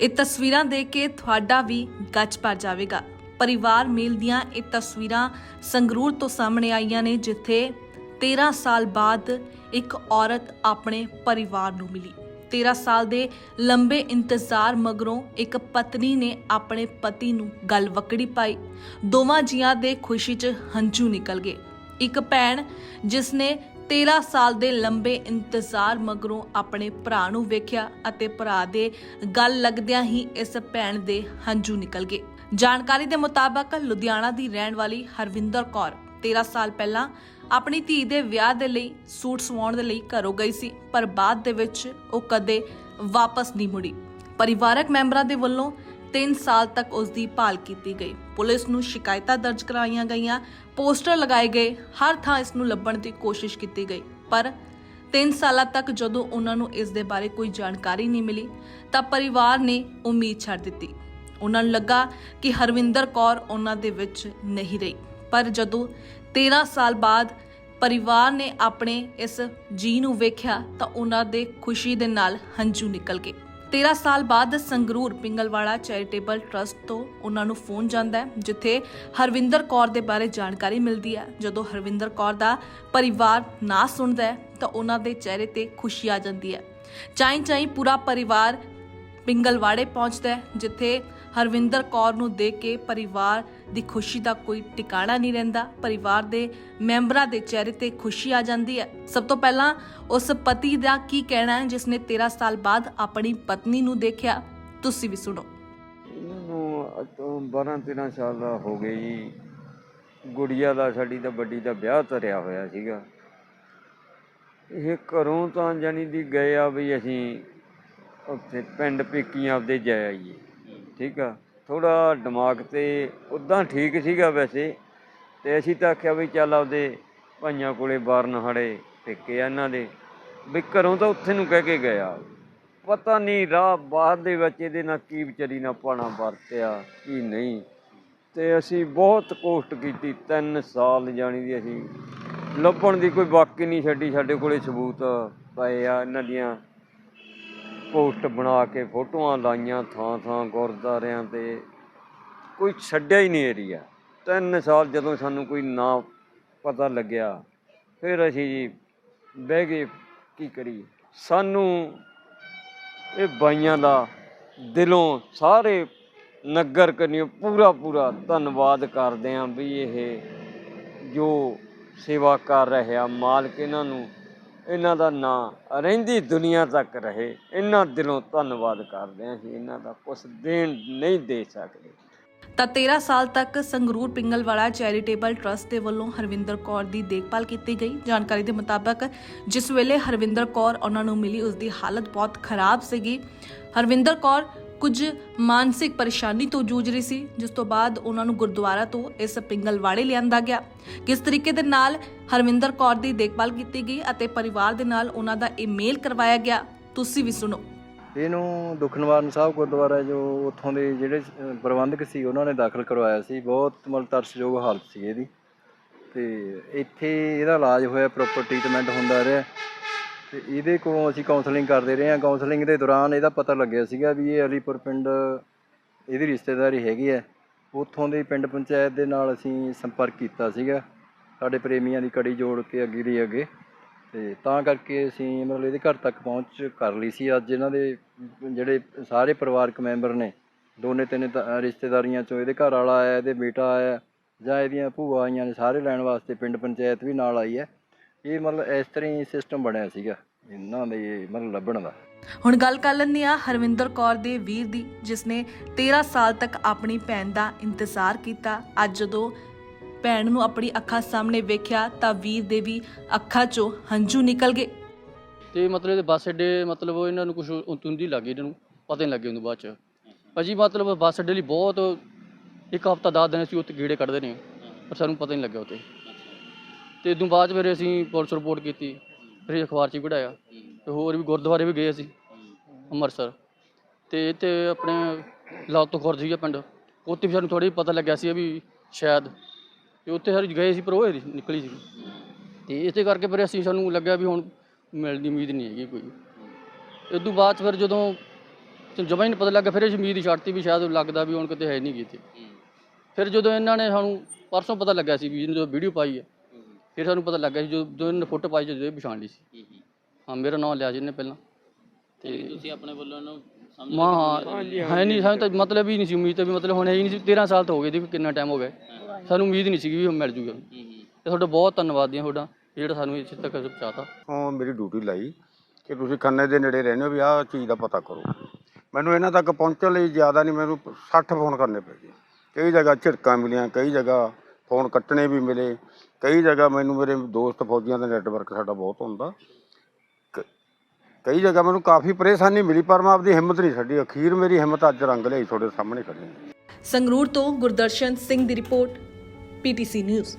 ਇਹ ਤਸਵੀਰਾਂ ਦੇਖ ਕੇ ਤੁਹਾਡਾ ਵੀ ਗੱਜ ਭਰ ਜਾਵੇਗਾ। ਪਰਿਵਾਰ ਮੇਲ ਦੀਆਂ ਇਹ ਤਸਵੀਰਾਂ ਸੰਗਰੂਰ ਤੋਂ ਸਾਹਮਣੇ ਆਈਆਂ ਨੇ, ਜਿੱਥੇ 13 ਸਾਲ ਬਾਅਦ ਇੱਕ ਔਰਤ ਆਪਣੇ ਪਰਿਵਾਰ ਨੂੰ ਮਿਲੀ। 13 ਸਾਲ ਦੇ ਲੰਬੇ ਇੰਤਜ਼ਾਰ ਮਗਰੋਂ ਇੱਕ ਪਤਨੀ ਨੇ ਆਪਣੇ ਪਤੀ ਨੂੰ ਗੱਲ ਵਕੜੀ ਪਾਈ। ਦੋਵਾਂ ਜੀਆਂ ਦੇ ਖੁਸ਼ੀ 'ਚ ਹੰਝੂ ਨਿਕਲ ਗਏ। ਇੱਕ ਭੈਣ ਜਿਸ ਨੇ 13 ਸਾਲ ਦੇ ਲੰਬੇ ਇੰਤਜ਼ਾਰ ਮਗਰੋਂ ਆਪਣੇ ਭਰਾ ਨੂੰ ਵੇਖਿਆ ਅਤੇ ਭਰਾ ਦੇ ਗੱਲ ਲੱਗਦਿਆਂ ਹੀ ਇਸ ਭੈਣ ਦੇ ਹੰਝੂ ਨਿਕਲ ਗਏ। ਜਾਣਕਾਰੀ ਦੇ ਮੁਤਾਬਕ ਲੁਧਿਆਣਾ ਦੀ ਰਹਿਣ ਵਾਲੀ ਹਰਵਿੰਦਰ ਕੌਰ 13 ਸਾਲ ਪਹਿਲਾਂ ਆਪਣੀ ਧੀ ਦੇ ਵਿਆਹ ਦੇ ਲਈ ਸੂਟ ਸਵਾਉਣ ਦੇ ਲਈ ਘਰੋਂ ਗਈ ਸੀ, ਪਰ ਬਾਅਦ ਦੇ ਵਿੱਚ ਉਹ ਕਦੇ ਵਾਪਸ ਨਹੀਂ ਮੁੜੀ। ਪਰਿਵਾਰਕ ਮੈਂਬਰਾਂ ਦੇ ਵੱਲੋਂ 3 ਸਾਲ ਤੱਕ ਉਸ ਦੀ ਭਾਲ ਕੀਤੀ ਗਈ। ਪੁਲਿਸ ਨੂੰ ਸ਼ਿਕਾਇਤਾਂ ਦਰਜ ਕਰਾਈਆਂ ਗਈਆਂ। ਪੋਸਟਰ ਲਗਾਏ ਗਏ। ਹਰ ਥਾਂ ਇਸ ਨੂੰ ਲੱਭਣ ਦੀ ਕੋਸ਼ਿਸ਼ ਕੀਤੀ ਗਈ। ਪਰ 3 ਸਾਲਾਂ ਤੱਕ ਜਦੋਂ ਉਹਨਾਂ ਨੂੰ ਇਸ ਦੇ ਬਾਰੇ ਕੋਈ ਜਾਣਕਾਰੀ ਨਹੀਂ ਮਿਲੀ, ਤਾਂ ਪਰਿਵਾਰ ਨੇ ਉਮੀਦ ਛੱਡ ਦਿੱਤੀ। ਉਹਨਾਂ ਨੂੰ ਲੱਗਾ ਕਿ ਹਰਵਿੰਦਰ ਕੌਰ ਉਹਨਾਂ ਦੇ ਵਿੱਚ ਨਹੀਂ ਰਹੀ। ਪਰ ਜਦੋਂ 13 ਸਾਲ ਬਾਅਦ ਪਰਿਵਾਰ ਨੇ ਆਪਣੇ ਇਸ ਜੀ ਨੂੰ ਵੇਖਿਆ, ਤਾਂ ਉਹਨਾਂ ਦੇ ਖੁਸ਼ੀ ਦੇ ਨਾਲ ਹੰਝੂ ਨਿਕਲ ਗਏ। 13 ਸਾਲ ਬਾਅਦ ਸੰਗਰੂਰ ਪਿੰਗਲਵਾੜਾ ਚੈਰੀਟੇਬਲ ਟਰਸਟ ਤੋਂ ਉਹਨਾਂ ਨੂੰ ਫੋਨ ਜਾਂਦਾ ਹੈ, ਜਿੱਥੇ ਹਰਵਿੰਦਰ ਕੌਰ ਦੇ ਬਾਰੇ ਜਾਣਕਾਰੀ ਮਿਲਦੀ ਹੈ। ਜਦੋਂ ਹਰਵਿੰਦਰ ਕੌਰ ਦਾ ਪਰਿਵਾਰ ਨਾ ਸੁਣਦਾ ਹੈ, ਤਾਂ ਉਹਨਾਂ ਦੇ ਚਿਹਰੇ ਤੇ ਖੁਸ਼ੀ ਆ ਜਾਂਦੀ ਹੈ। ਚਾਈ ਚਾਈ ਪੂਰਾ ਪਰਿਵਾਰ ਪਿੰਗਲਵਾੜੇ ਪਹੁੰਚਦਾ ਹੈ, ਜਿੱਥੇ ਹਰਵਿੰਦਰ ਕੌਰ ਨੂੰ ਦੇਖ ਕੇ ਪਰਿਵਾਰ ਦੀ ਖੁਸ਼ੀ ਦਾ ਕੋਈ ਟਿਕਾਣਾ ਨਹੀਂ ਰਹਿੰਦਾ। ਪਰਿਵਾਰ ਦੇ ਮੈਂਬਰਾਂ ਦੇ ਚਿਹਰੇ ਤੇ ਖੁਸ਼ੀ ਆ ਜਾਂਦੀ ਹੈ। ਸਭ ਤੋਂ ਪਹਿਲਾਂ ਉਸ ਪਤੀ ਦਾ ਕੀ ਕਹਿਣਾ ਹੈ, ਜਿਸ ਨੇ 13 ਸਾਲ ਬਾਅਦ ਆਪਣੀ ਪਤਨੀ ਨੂੰ ਦੇਖਿਆ? ਤੁਸੀਂ ਵੀ ਸੁਣੋ। ਤੋਂ 12 13 ਸਾਲ ਦਾ ਹੋ ਗਏ ਜੀ। ਗੁੜੀਆ ਦਾ, ਸਾਡੀ ਦਾ ਵੱਡੀ ਦਾ ਵਿਆਹ ਧਰਿਆ ਹੋਇਆ ਸੀਗਾ। ਇਹ ਘਰੋਂ ਤਾਂ ਜਾਣੀ ਦੀ ਗਏ ਆ ਵੀ ਅਸੀਂ ਉੱਥੇ ਪਿੰਡ ਪੇਕੀ ਆਪਦੇ ਜਾ ਆਈਏ। ਠੀਕ ਆ? ਥੋੜਾ ਦਿਮਾਗ ਤੇ ਉਦਾਂ ਠੀਕ ਸੀਗਾ ਵੈਸੇ। ਤੇ ਅਸੀਂ ਤਾਂ ਆਖਿਆ ਵੀ ਚੱਲ ਆਪਦੇ ਭਾਈਆਂ ਕੋਲੇ ਬਾਰਨ ਹੜੇ ਪੇਕੇ ਆ ਇਹਨਾਂ ਦੇ। ਵੀ ਘਰੋਂ ਤਾਂ ਉੱਥੇ ਨੂੰ ਕਹਿ ਕੇ ਗਿਆ ਪਤਾ ਨਹੀਂ ਰਾਹ ਬਾਹਰ ਦੇ ਵਿੱਚ ਇਹਦੇ ਨਾਲ ਕੀ ਵਿਚਾਰੀ ਨਾਲ ਪਾਣਾ ਵਰਤਿਆ, ਕੀ ਨਹੀਂ। ਤੇ ਅਸੀਂ ਬਹੁਤ ਕੋਸ਼ਟ ਕੀਤੀ 3 ਸਾਲ ਜਾਣੀ ਦੀ ਅਸੀਂ। ਲੱਭਣ ਦੀ ਕੋਈ ਬਾਕੀ ਨਹੀਂ ਛੱਡੀ, ਸਾਡੇ ਕੋਲੇ ਸਬੂਤ ਪਏ ਆ ਇਹਨਾਂ ਦੀਆਂ। ਪੋਸਟ ਬਣਾ ਕੇ ਫੋਟੋਆਂ ਲਾਈਆਂ ਥਾਂ ਥਾਂ ਗੁਰਦਾਰਿਆਂ ਤੇ। ਕੋਈ ਛੱਡਿਆ ਹੀ ਨਹੀਂ ਏਰੀਆ ਤਿੰਨ ਸਾਲ ਜਦੋਂ ਸਾਨੂੰ ਕੋਈ ਨਾ ਪਤਾ ਲੱਗਿਆ, ਫਿਰ ਅਸੀਂ ਜੀ ਬਹਿ ਗਏ, ਕੀ ਕਰੀਏ? ਸਾਨੂੰ ਇਹ ਬਾਈਆਂ ਦਾ ਦਿਲੋਂ ਸਾਰੇ ਨਗਰ ਕਨੀਓ ਪੂਰਾ ਪੂਰਾ ਧੰਨਵਾਦ ਕਰਦੇ ਆਂ ਵੀ ਇਹ ਜੋ ਸੇਵਾ ਕਰ ਰਿਹਾ ਮਾਲਕ ਇਹਨਾਂ ਨੂੰ ਇਹਨਾਂ ਦਾ ਨਾਂ ਰਹਿੰਦੀ ਦੁਨੀਆ ਤੱਕ ਰਹੇ। ਇਹਨਾਂ ਦਿਲੋਂ ਧੰਨਵਾਦ ਕਰਦੇ ਆਂ ਅਸੀਂ। ਇਹਨਾਂ ਦਾ ਕੁਝ ਦੇਣ ਨਹੀਂ ਦੇ ਸਕਦੇ। ਤਾਂ 13 ਸਾਲ ਤੱਕ ਸੰਗਰੂਰ ਪਿੰਗਲਵਾੜਾ ਚੈਰੀਟੇਬਲ ਟਰਸਟ ਦੇ ਵੱਲੋਂ ਹਰਵਿੰਦਰ ਕੌਰ ਦੀ ਦੇਖਭਾਲ ਕੀਤੀ ਗਈ। ਜਾਣਕਾਰੀ ਦੇ ਮੁਤਾਬਕ ਜਿਸ ਵੇਲੇ ਹਰਵਿੰਦਰ ਕੌਰ ਉਹਨਾਂ ਨੂੰ ਮਿਲੀ ਉਸ ਦੀ ਹਾਲਤ ਬਹੁਤ ਖਰਾਬ ਸੀਗੀ। ਹਰਵਿੰਦਰ ਕੌਰ ਕੁਝ ਮਾਨਸਿਕ ਪਰੇਸ਼ਾਨੀ ਤੋਂ ਜੂਝ ਰਹੀ ਸੀ ਜਿਸ ਤੋਂ ਬਾਅਦ ਉਹਨਾਂ ਨੂੰ ਗੁਰਦੁਆਰਾ ਤੋਂ ਇਸ ਪਿੰਗਲਵਾੜੇ ਲਿਆਂਦਾ ਗਿਆ। ਕਿਸ ਤਰੀਕੇ ਦੇ ਨਾਲ ਹਰਵਿੰਦਰ ਕੌਰ ਦੀ ਦੇਖਭਾਲ ਕੀਤੀ ਗਈ ਅਤੇ ਪਰਿਵਾਰ ਦੇ ਨਾਲ ਉਹਨਾਂ ਦਾ ਈਮੇਲ ਕਰਵਾਇਆ ਗਿਆ ਤੁਸੀਂ ਵੀ ਸੁਣੋ। ਇਹਨੂੰ ਦੁੱਖ ਨਿਵਾਰਨ ਸਾਹਿਬ ਗੁਰਦੁਆਰਾ ਜੋ ਉੱਥੋਂ ਦੇ ਜਿਹੜੇ ਅ, ਪ੍ਰਬੰਧਕ ਸੀ ਉਹਨਾਂ ਨੇ ਦਾਖਲ ਕਰਵਾਇਆ ਸੀ। ਬਹੁਤ ਮਤਲਬ ਤਰਸਯੋਗ ਹਾਲਤ ਸੀ ਇਹਦੀ। ਤੇ ਇੱਥੇ ਇਹਦਾ ਇਲਾਜ ਹੋਇਆ ਪ੍ਰੋਪਰ ਟ੍ਰੀਟਮੈਂਟ ਹੁੰਦਾ ਰਿਹਾ। ਤੇ ਇਹਦੇ ਕੋਲੋਂ ਅਸੀਂ ਕਾਉਂਸਲਿੰਗ ਕਰਦੇ ਰਹੇ ਹਾਂ। ਕਾਉਂਸਲਿੰਗ ਦੇ ਦੌਰਾਨ ਇਹਦਾ ਪਤਾ ਲੱਗਿਆ ਸੀਗਾ ਵੀ ਇਹ ਅਲੀਪੁਰ ਪਿੰਡ ਇਹਦੀ ਰਿਸ਼ਤੇਦਾਰੀ ਹੈਗੀ ਹੈ। ਉੱਥੋਂ ਦੀ ਪਿੰਡ ਪੰਚਾਇਤ ਦੇ ਨਾਲ ਅਸੀਂ ਸੰਪਰਕ ਕੀਤਾ ਸੀਗਾ। ਸਾਡੇ ਪ੍ਰੇਮੀਆਂ ਦੀ ਕੜੀ ਜੋੜ ਕੇ ਅੱਗੇ ਦੀ ਅੱਗੇ। ਤੇ ਤਾਂ ਕਰਕੇ ਅਸੀਂ ਮਤਲਬ ਇਹਦੇ ਘਰ ਤੱਕ ਪਹੁੰਚ ਕਰ ਲਈ ਸੀ। ਅੱਜ ਇਹਨਾਂ ਦੇ ਜਿਹੜੇ ਸਾਰੇ ਪਰਿਵਾਰਕ ਮੈਂਬਰ ਨੇ, ਦੋਨੇ ਤਿੰਨ ਤਾਂ ਰਿਸ਼ਤੇਦਾਰੀਆਂ ਚੋਂ ਇਹਦੇ ਘਰ ਵਾਲਾ ਆਇਆ, ਇਹਦੇ ਬੇਟਾ ਆਇਆ, ਜਾਂ ਇਹਦੀਆਂ ਭੂਆ ਆਈਆਂ ਨੇ, ਸਾਰੇ ਲੈਣ ਵਾਸਤੇ ਪਿੰਡ ਪੰਚਾਇਤ ਵੀ ਨਾਲ ਆਈ ਹੈ। ਇਹ ਮਤਲਬ ਇਸ ਤਰ੍ਹਾਂ ਹੀ ਸਿਸਟਮ ਬਣਿਆ ਸੀਗਾ ਇਹਨਾਂ ਦੇ ਮਤਲਬ ਲੱਭਣ ਦਾ। ਹੁਣ ਗੱਲ ਕਰ ਲੈਂਦੇ ਆ ਹਰਵਿੰਦਰ ਕੌਰ ਦੇ ਵੀਰ ਦੀ ਜਿਸ ਨੇ 13 ਸਾਲ ਤੱਕ ਆਪਣੀ ਭੈਣ ਦਾ ਇੰਤਜ਼ਾਰ ਕੀਤਾ। ਅੱਜ ਜਦੋਂ ਭੈਣ ਨੂੰ ਆਪਣੀ ਅੱਖਾਂ ਸਾਹਮਣੇ ਵੇਖਿਆ ਤਾਂ ਵੀਰ ਦੇ ਵੀ ਅੱਖਾਂ 'ਚੋਂ ਹੰਝੂ ਨਿਕਲ ਗਏ। ਤੇ ਮਤਲਬ ਇਹਦੇ ਬੱਸ ਅੱਡੇ ਮਤਲਬ ਉਹ ਇਹਨਾਂ ਨੂੰ ਕੁਝ ਉਤੁੰਦੀ ਲੱਗੀ ਇਹਨਾਂ ਨੂੰ ਪਤਾ ਨਹੀਂ ਲੱਗਿਆ ਉਹਨੂੰ ਬਾਅਦ ਚ। ਭਾਜੀ ਮਤਲਬ ਬੱਸ ਅੱਡੇ ਲਈ ਬਹੁਤ ਇੱਕ ਹਫਤਾ 10 ਦਿਨ ਅਸੀਂ ਉੱਥੇ ਗੇੜੇ ਕੱਢਦੇ ਨੇ ਪਰ ਸਾਨੂੰ ਪਤਾ ਨਹੀਂ ਲੱਗਿਆ ਉੱਥੇ। ਤੇ ਉਦੋਂ ਬਾਅਦ 'ਚ ਫਿਰ ਅਸੀਂ ਪੁਲਿਸ ਰਿਪੋਰਟ ਕੀਤੀ ਫਿਰ ਅਖਬਾਰ 'ਚ ਵੀ ਕਢਾਇਆ ਤੇ ਹੋਰ ਵੀ ਗੁਰਦੁਆਰੇ ਵੀ ਗਏ ਅਸੀਂ ਅੰਮ੍ਰਿਤਸਰ। ਤੇ ਇੱਥੇ ਆਪਣੇ ਲਾਤੋ ਖੁਰਦ ਸੀਗਾ ਪਿੰਡ ਉੱਥੇ ਵੀ ਸਾਨੂੰ ਥੋੜੀ ਪਤਾ ਲੱਗਿਆ ਸੀ ਵੀ ਸ਼ਾਇਦ ਤੇ ਉੱਥੇ ਸਾਰੇ ਗਏ ਸੀ ਪਰ ਉਹ ਹੀ ਨਿਕਲੀ ਸੀ। ਤੇ ਇਸੇ ਕਰਕੇ ਫਿਰ ਅਸੀਂ ਸਾਨੂੰ ਲੱਗਿਆ ਵੀ ਹੁਣ ਮਿਲਣ ਦੀ ਉਮੀਦ ਨਹੀਂ ਹੈਗੀ ਕੋਈ। ਤੋਂ ਬਾਅਦ 'ਚ ਫਿਰ ਜਦੋਂ ਜਮਾਂ ਹੀ ਨਹੀਂ ਪਤਾ ਲੱਗਾ ਫਿਰ ਅਸੀਂ ਉਮੀਦ ਹੀ ਛੱਡਤੀ ਵੀ ਸ਼ਾਇਦ ਲੱਗਦਾ ਵੀ ਹੁਣ ਕਿਤੇ ਹੈ ਨਹੀਂ ਕਿਤੇ ਫਿਰ ਜਦੋਂ ਇਹਨਾਂ ਨੇ ਸਾਨੂੰ ਪਰਸੋਂ ਪਤਾ ਲੱਗਾ ਸੀ ਵੀ ਜਦੋਂ ਵੀਡੀਓ ਪਾਈ ਹੈ ਫਿਰ ਸਾਨੂੰ ਪਤਾ ਲੱਗਾ ਸੀ ਜਦੋਂ ਇਹਨੇ ਫੋਟੋ ਪਾਈ ਜਦੋਂ ਇਹ ਪਛਾਣ ਲਈ ਸੀ। ਹਾਂ ਮੇਰਾ ਨਾਮ ਲਿਆ ਜੀ ਇਹਨੇ ਪਹਿਲਾਂ। ਤੇ ਤੁਸੀਂ ਆਪਣੇ ਵੱਲੋਂ ਇਹਨੂੰ ਸਮਝ ਮਾਂ ਹਾਂ ਹੈ ਨਹੀਂ ਸਾਨੂੰ ਤਾਂ ਮਤਲਬ ਹੀ ਨਹੀਂ ਸੀ ਉਮੀਦ ਤਾਂ ਵੀ ਮਤਲਬ ਹੁਣ ਹੈ ਹੀ ਨਹੀਂ ਸੀ। 13 ਸਾਲ ਤੋਂ ਹੋ ਗਏ ਦੀ ਕਿੰਨਾ ਟਾਈਮ ਹੋ ਗਿਆ। ਸਾਨੂੰ ਉਮੀਦ ਨਹੀਂ ਸੀ ਵੀ ਉਹ ਮਿਲ ਜੂਗਾ। ਤੇ ਤੁਹਾਡਾ ਬਹੁਤ ਧੰਨਵਾਦ ਜੀ ਤੁਹਾਡਾ ਜਿਹੜਾ ਸਾਨੂੰ ਇੱਥੇ ਤੱਕ ਪਹੁੰਚਾਤਾ। ਉਹ ਮੇਰੀ ਡਿਊਟੀ ਲਾਈ ਕਿ ਤੁਸੀਂ ਖੰਨੇ ਦੇ ਨੇੜੇ ਰਹਿੰਦੇ ਹੋ ਵੀ ਆਹ ਚੀਜ਼ ਦਾ ਪਤਾ ਕਰੋ। ਮੈਨੂੰ ਇਹਨਾਂ ਤੱਕ ਪਹੁੰਚਣ ਲਈ ਜ਼ਿਆਦਾ ਨਹੀਂ ਮੈਨੂੰ 60 ਫੋਨ ਕਰਨੇ ਪੈ ਗਏ ਕਈ ਜਗ੍ਹਾ ਝਿੜਕਾਂ ਮਿਲੀਆਂ ਕਈ ਜਗ੍ਹਾ ਫੋਨ ਕੱਟਣੇ ਵੀ ਮਿਲੇ। ਕਈ ਜਗ੍ਹਾ ਮੈਨੂੰ ਮੇਰੇ ਦੋਸਤ ਫੌਜੀਆਂ ਦਾ ਨੈਟਵਰਕ ਸਾਡਾ ਬਹੁਤ ਹੁੰਦਾ। ਕ- ਕਈ ਜਗ੍ਹਾ ਮੈਨੂੰ ਕਾਫੀ ਪਰੇਸ਼ਾਨੀ ਮਿਲੀ, ਪਰ ਮੈਂ ਆਪਦੀ ਹਿੰਮਤ ਨਹੀਂ ਛੱਡੀ। ਅਖੀਰ ਮੇਰੀ ਹਿੰਮਤ ਅੱਜ ਰੰਗ ਲਈ ਤੁਹਾਡੇ ਸਾਹਮਣੇ ਖੜੀ ਹੈ। ਸੰਗਰੂਰ ਤੋਂ ਗੁਰਦਰਸ਼ਨ ਸਿੰਘ ਦੀ ਰਿਪੋਰਟ ਪੀਟੀਸੀ ਨਿਊਜ਼।